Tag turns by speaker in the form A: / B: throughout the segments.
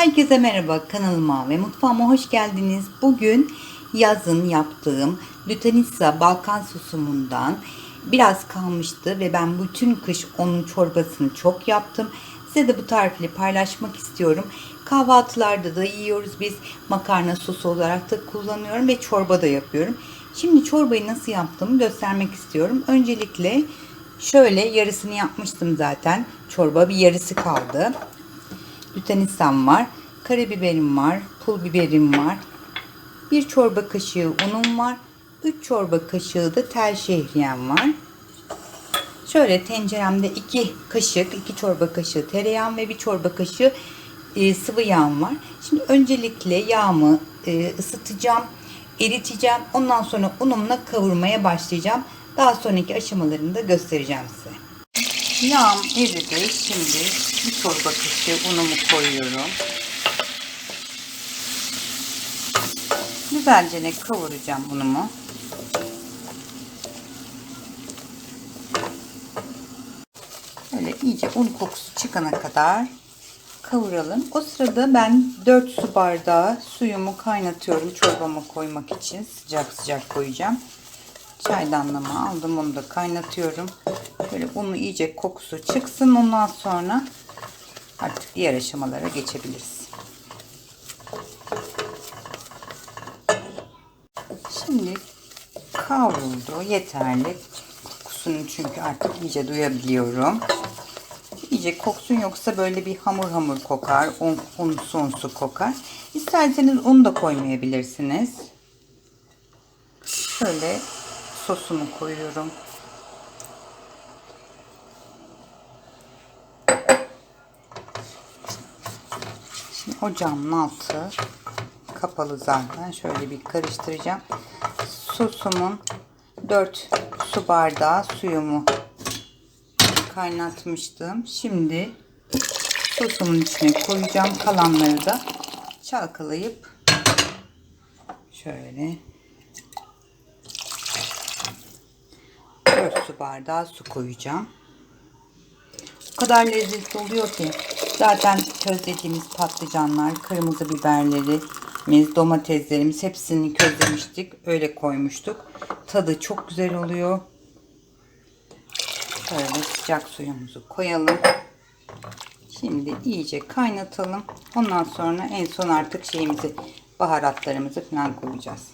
A: Herkese merhaba kanalıma ve mutfağıma hoş geldiniz. Bugün yazın yaptığım Lutanissa Balkan sosumundan biraz kalmıştı ve ben bütün kış onun çorbasını çok yaptım. Size de bu tarifi paylaşmak istiyorum. Kahvaltılarda da yiyoruz biz. Makarna sosu olarak da kullanıyorum ve çorba da yapıyorum. Şimdi çorbayı nasıl yaptığımı göstermek istiyorum. Öncelikle şöyle yarısını yapmıştım zaten. Çorba bir yarısı kaldı. Lütenissam var. Karabiberim var. Pul biberim var. Bir çorba kaşığı unum var. 3 çorba kaşığı da tel şehriyem var. Şöyle tenceremde 2 kaşık, 2 çorba kaşığı tereyağım ve bir çorba kaşığı e, sıvı yağım var. Şimdi öncelikle yağımı e, ısıtacağım, eriteceğim. Ondan sonra unumla kavurmaya başlayacağım. Daha sonraki aşamalarını da göstereceğim size. Yağım eridi. Şimdi bir çorba kaşığı unumu koyuyorum. Güzelce ne kavuracağım unumu. Böyle iyice un kokusu çıkana kadar kavuralım. O sırada ben 4 su bardağı suyumu kaynatıyorum çorbama koymak için. Sıcak sıcak koyacağım. Çaydanlama aldım onu da kaynatıyorum. Böyle unu iyice kokusu çıksın. Ondan sonra artık diğer aşamalara geçebiliriz. Şimdi kavruldu. Yeterli. Kokusunu çünkü artık iyice duyabiliyorum. İyice koksun yoksa böyle bir hamur hamur kokar. Un, un unsu kokar. İsterseniz un da koymayabilirsiniz. Şöyle sosunu koyuyorum. Şimdi ocağımın altı kapalı zaten. Şöyle bir karıştıracağım. Sosumun 4 su bardağı suyumu kaynatmıştım. Şimdi sosumun içine koyacağım. Kalanları da çalkalayıp şöyle 4 su bardağı su koyacağım. O kadar lezzetli oluyor ki zaten közlediğimiz patlıcanlar, kırmızı biberlerimiz, domateslerimiz hepsini közlemiştik. Öyle koymuştuk. Tadı çok güzel oluyor. Şöyle sıcak suyumuzu koyalım. Şimdi iyice kaynatalım. Ondan sonra en son artık şeyimizi baharatlarımızı falan koyacağız.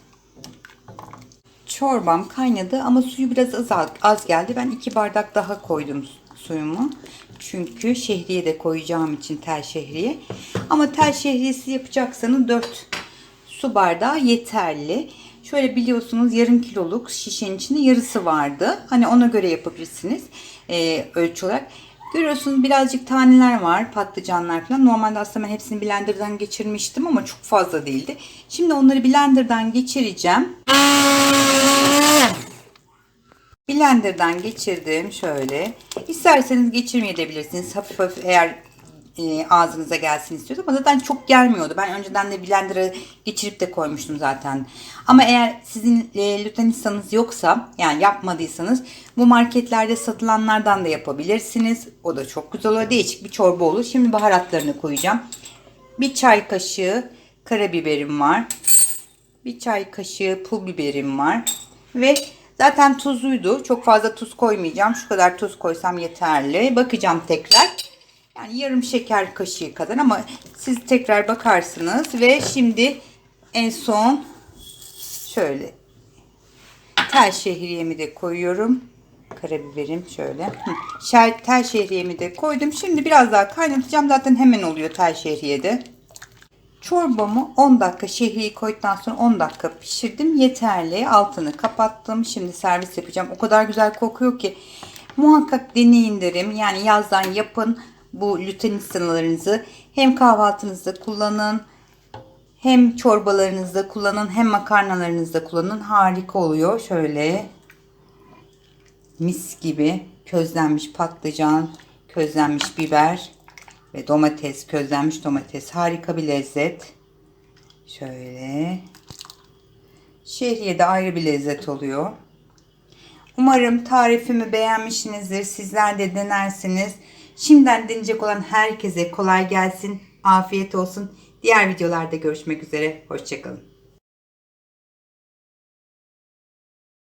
A: Çorbam kaynadı ama suyu biraz az, az geldi. Ben iki bardak daha koydum suyumu. Çünkü şehriye de koyacağım için tel şehriye. Ama tel şehriyesi yapacaksanız 4 su bardağı yeterli. Şöyle biliyorsunuz yarım kiloluk şişenin içinde yarısı vardı. Hani ona göre yapabilirsiniz e, ölçü olarak. Görüyorsunuz birazcık taneler var, patlıcanlar falan. Normalde aslında ben hepsini blenderdan geçirmiştim ama çok fazla değildi. Şimdi onları blenderdan geçireceğim. Blenderdan geçirdim şöyle. İsterseniz geçirmeyebilirsiniz. Hafif hafif eğer e, ağzınıza gelsin istiyordu ama zaten çok gelmiyordu. Ben önceden de blender'a geçirip de koymuştum zaten. Ama eğer sizin e, lütenissanız yoksa yani yapmadıysanız bu marketlerde satılanlardan da yapabilirsiniz. O da çok güzel oluyor. Değişik bir çorba olur. Şimdi baharatlarını koyacağım. Bir çay kaşığı karabiberim var. Bir çay kaşığı pul biberim var. Ve zaten tuzluydu. Çok fazla tuz koymayacağım. Şu kadar tuz koysam yeterli. Bakacağım tekrar. Yani yarım şeker kaşığı kadar ama siz tekrar bakarsınız. Ve şimdi en son şöyle tel şehriyemi de koyuyorum. Karabiberim şöyle. Şer, tel şehriyemi de koydum. Şimdi biraz daha kaynatacağım. Zaten hemen oluyor tel şehriyede. Çorbamı 10 dakika şehriyi koyduktan sonra 10 dakika pişirdim. Yeterli. Altını kapattım. Şimdi servis yapacağım. O kadar güzel kokuyor ki muhakkak deneyin derim. Yani yazdan yapın bu lütenissalarınızı. Hem kahvaltınızda kullanın. Hem çorbalarınızda kullanın. Hem makarnalarınızda kullanın. Harika oluyor. Şöyle mis gibi közlenmiş patlıcan, közlenmiş biber ve domates, közlenmiş domates. Harika bir lezzet. Şöyle. Şehriye de ayrı bir lezzet oluyor. Umarım tarifimi beğenmişsinizdir. Sizler de denersiniz. Şimdiden deneyecek olan herkese kolay gelsin. Afiyet olsun. Diğer videolarda görüşmek üzere. Hoşçakalın.